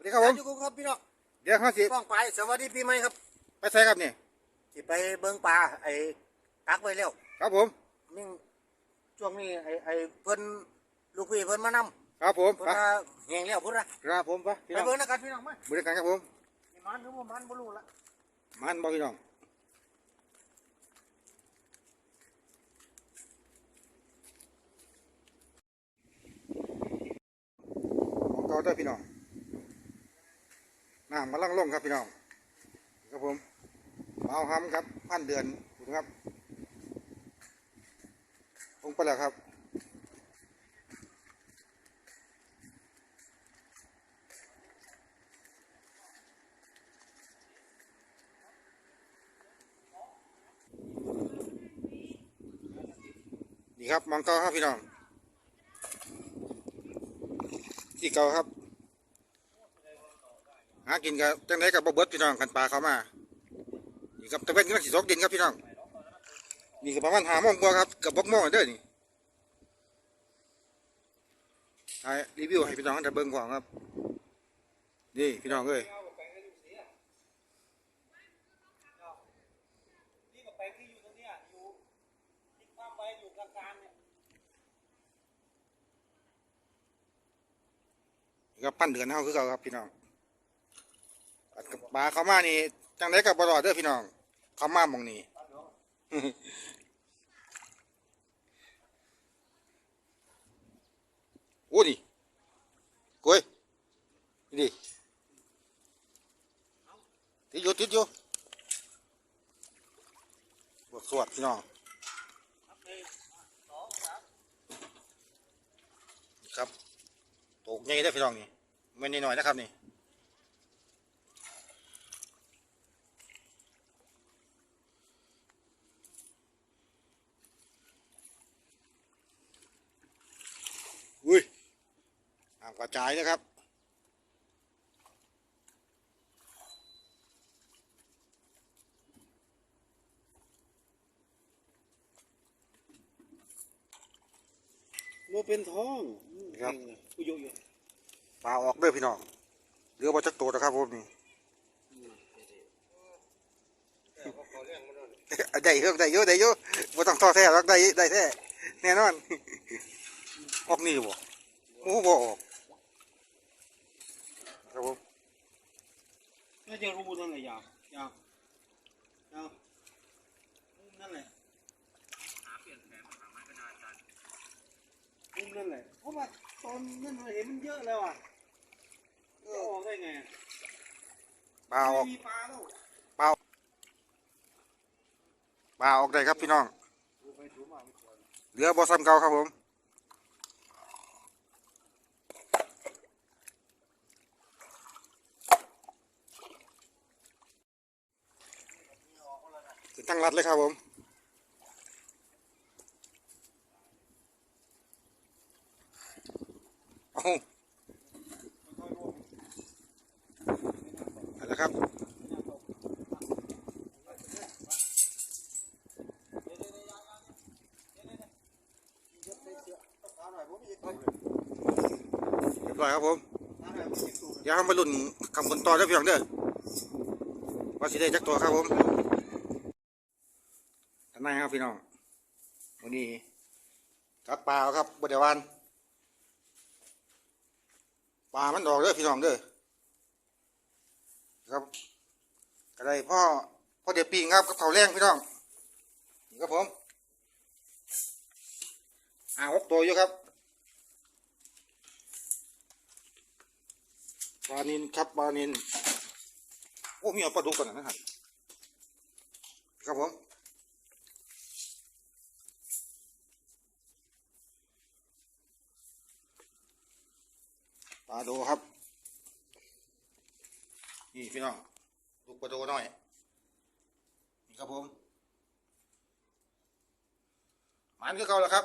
สวัสดีครับผมอยู่ครับพี่น้องเดี๋ยวห้าสิบป้องไปสวัสดีปีใหม่ครับ ไปใส่ครับนี่สิไปเบิ่งปลาไอ้ตักไว้แล้วครับผมนี่ช่วงนี้ไอ้ไอ้เพิ่นลูกพี่เพิ่นมานำครับผมเพิ่นไปมาแหงแล้วพุ่นนะครับผมไปพี่ไปน้องเบิ่งนะครับพี่น้องมาบริการครับผมนี่มันหรือว่ามันบ่รู้ละมันบอกพี่น้องของเก่าเด้อพี่น้อง น้ำกำลังลงครับพี่น้องครับผมเมาห้ำครับพันเดือนถูกครับลงไปแล้วครับนี่ครับมองเก่าครับพี่น้องที่เก่าครับากินกับจังไรกับบ่เบิดพี่น้องกันปลาเขามานี่ครับตะเวนกำลังสิซกดินครับพี่น้องนี่ก็ประมาณหาโมงกว่าครับกับบกโมงเด้อนี่ถ่ายรีวิวให้พี่น้องได้เบิ่งของครับ นี่พี่น้องเอ้ยนี่ก็ปที่อยู่ตรงเนี้ยอยู่ที่ความไว้อยู่กลางๆเนี่ยนี่ก็ปั้นเดือนเฮาคือเก่าครับพี่น้อง อัดกับปลาเขามานี่จังไรกับบรอดเด้อพี่น้อง เขามาหมองนี่โอ้นี่กล้ยนี่ดิติดอยู่ติดอยู่บวกสวดพี่น้องครับตกใหญ่ได้พี่น้องนี่ไม่นน้อยนะครับนี่อุ้ย น้ำกระจายนะครับ โมเป็นท้องครับกูอยู่อยู่ปลาออกเด้อพี่น้องเหลือบ่จักตัวนะครับผมนี่ ได้เยอะได้เยอะได้เยอะบ่ต้องท้อแท้หรอกได้ได้แท้แน่นอน ออกนี่บ่โอ้บ่ออก ครับผมน่าจะรู้นั่นแหละยาวยาวยาวนั่นแหละมุมนั่นแหละเพราะว่าตอนนั้นเราเห็นมันเยอะแล้วอะจะออกได้ไงปลาออกมีปลาแล้วปลาออกได้ครับพี่น้องไปถูมาไม่ควรเหลือบ่ซ้ำเก่าครับผม ขึ้นตั้งรัดเลยครับผมเอาเอาละครับเรียบร้อยครับผมเดี๋ยวเรามาลุ้นคำคนต่อได้อพี่องเด้อว่าสิได้จักตัวครับผม ทนครับพี่น้องวันนี้กัดปลาครับบดวานปลามันออกเด้อพี่น้องเด้อครับก็ได้พ่อพ่อเดี๋ยวปิงครับกับเขาแรงพี่น้องนี่ครับผมอ่าหกตัวอยู่ครับปลานินครับปลานินโอ้มีเอาปลาดุกก่อนนะครับครับผม ปลาโดครับ นี่พี่น้องลูกปลาโดหน่อย นี่ครับผมมันคือเก่าแล้วครับ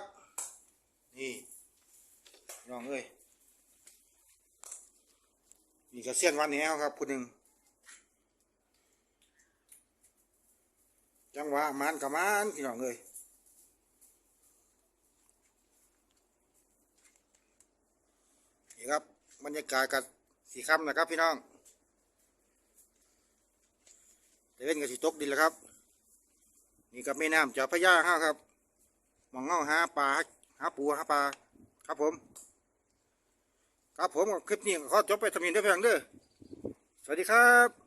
นี่พี่น้องเอ้ยมีกระเซียนวันนี้ครับผู้หนึ่งจังหวะมันกับมันพี่น้องเลยนี่ครับ บรรยากาศกับสีค่ำนะครับพี่น้องแต่เว้นกับสีตกดินแล้วครับ นี่กับแม่น้ำเจ้าพระยาห้าครับหมองเงาหาปลาหาปูหาปลาครับผม ครับผมคลิปนี้ขอจบไปทำยินได้เพียงเด้อสวัสดีครับ